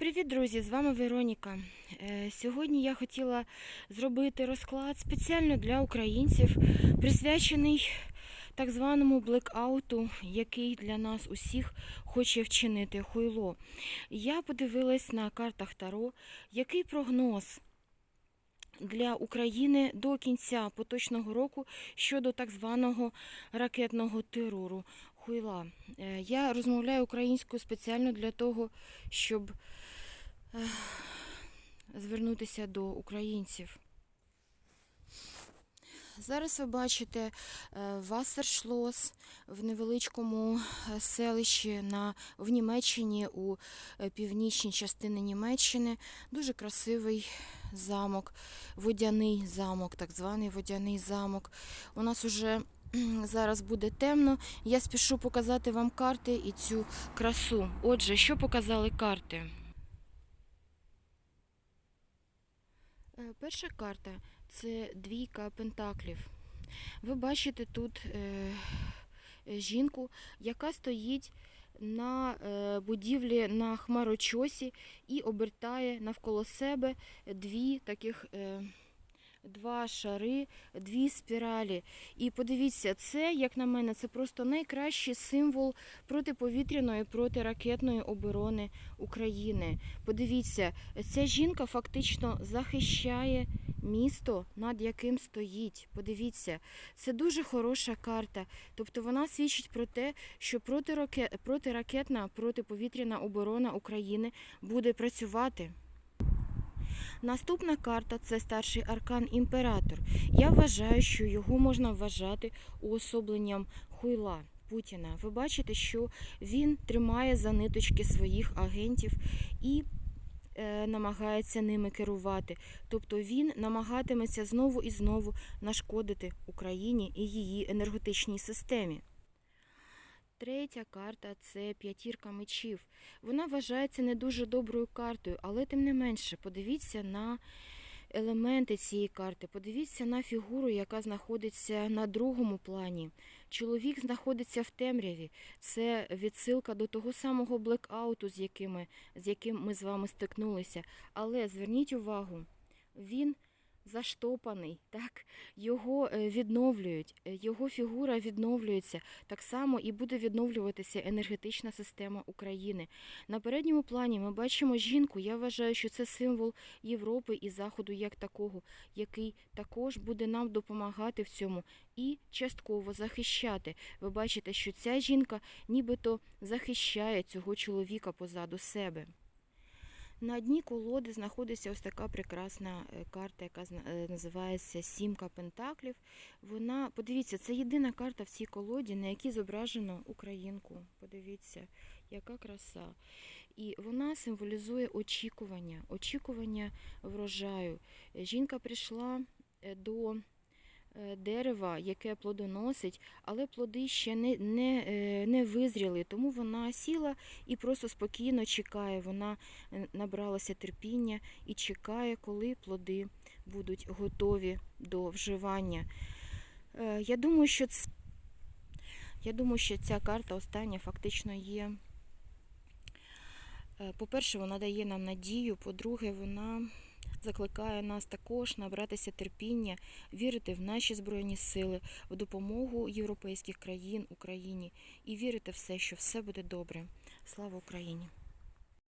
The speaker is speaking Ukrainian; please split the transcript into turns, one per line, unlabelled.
Привіт, друзі! З вами Вероніка. Е, Сьогодні я хотіла зробити розклад спеціально для українців, присвячений так званому блекауту, який для нас усіх хоче вчинити хуйло. Я подивилась на картах Таро, який прогноз для України до кінця поточного року щодо так званого ракетного терору хуйла. Е, Я розмовляю українською спеціально для того, щоб звернутися до українців. Зараз ви бачите е, Вассершлос в невеличкому е, селищі на, в Німеччині, у е, північній частині Німеччини. Дуже красивий замок, водяний замок, так званий водяний замок. У нас уже зараз буде темно. Я спішу показати вам карти і цю красу. Отже, що показали карти? Перша карта це двійка пентаклів. Ви бачите тут е, е, жінку, яка стоїть на е, будівлі на хмарочосі і обертає навколо себе дві таких. Два шари, дві спіралі. І подивіться, це, як на мене, це просто найкращий символ протиповітряної, протиракетної оборони України. Подивіться, ця жінка фактично захищає місто, над яким стоїть. Подивіться, це дуже хороша карта. Тобто вона свідчить про те, що протираке- протиракетна, протиповітряна оборона України буде працювати. Наступна карта це старший аркан імператор. Я вважаю, що його можна вважати уособленням хуйла Путіна. Ви бачите, що він тримає за ниточки своїх агентів і е, намагається ними керувати. Тобто він намагатиметься знову і знову нашкодити Україні і її енергетичній системі. Третя карта це п'ятірка мечів. Вона вважається не дуже доброю картою, але тим не менше, подивіться на елементи цієї карти, подивіться на фігуру, яка знаходиться на другому плані. Чоловік знаходиться в темряві. Це відсилка до того самого блекауту, з, якими, з яким ми з вами стикнулися. Але зверніть увагу, він заштопаний, так? його е, відновлюють, е, його фігура відновлюється. Так само і буде відновлюватися енергетична система України. На передньому плані ми бачимо жінку. Я вважаю, що це символ Європи і Заходу як такого, який також буде нам допомагати в цьому і частково захищати. Ви бачите, що ця жінка нібито захищає цього чоловіка позаду себе. На дні колоди знаходиться ось така прекрасна е, карта, яка е, називається Сімка Пентаклів. Вона, подивіться, це єдина карта в цій колоді, на якій зображено українку. Подивіться, яка краса. І вона символізує очікування, очікування врожаю. Жінка прийшла е, до дерева, яке плодоносить, але плоди ще не, не, е, не визріли, тому вона сіла і просто спокійно чекає. Вона е, набралася терпіння і чекає, коли плоди будуть готові до вживання. Е, Я думаю, що ц... я думаю, що ця карта остання фактично є. е, По-перше, вона дає нам надію, по-друге, вона закликає нас також набратися терпіння, вірити в наші збройні сили, в допомогу європейських країн Україні і вірити в все, що все буде добре. Слава Україні!